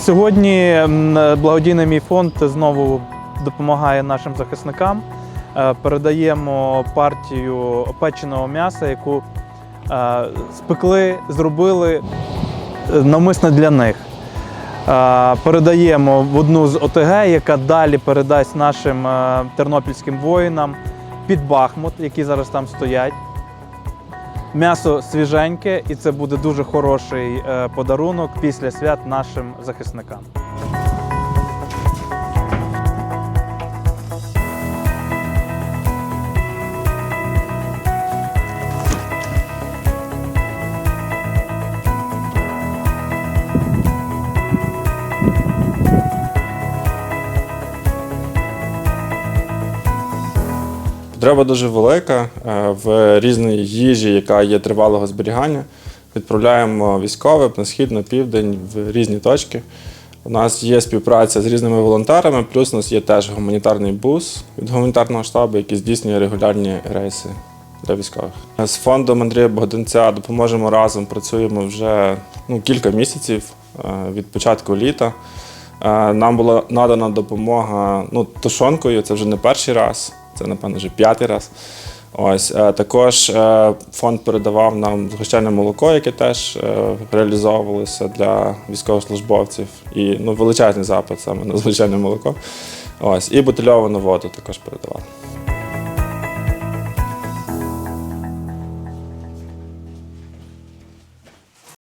Сьогодні благодійний мій фонд знову допомагає нашим захисникам. Е, Передаємо партію печеного м'яса, яку е, спекли, зробили е, навмисно для них. Передаємо в одну з ОТГ, яка далі передасть нашим тернопільським воїнам під Бахмут, які зараз там стоять. М'ясо свіженьке, і це буде дуже хороший е, подарунок після свят нашим захисникам. Потреба дуже велика е, в різній їжі, яка є тривалого зберігання. Відправляємо військових на схід, на південь, в різні точки. У нас є співпраця з різними волонтерами, плюс у нас є теж гуманітарний бус від гуманітарного штабу, який здійснює регулярні рейси для військових. З фондом Андрія Богданця допоможемо разом. Працюємо вже ну, кілька місяців е, від початку літа. Е, Нам була надана допомога ну, тушонкою, це вже не перший раз, це, напевно, вже п'ятий раз. Ось е, також е, фонд передавав нам згущене молоко, яке теж е, реалізовувалося для військовослужбовців. І ну, величезний запит саме на звичайне молоко. Ось, і бутильовану воду також передавали.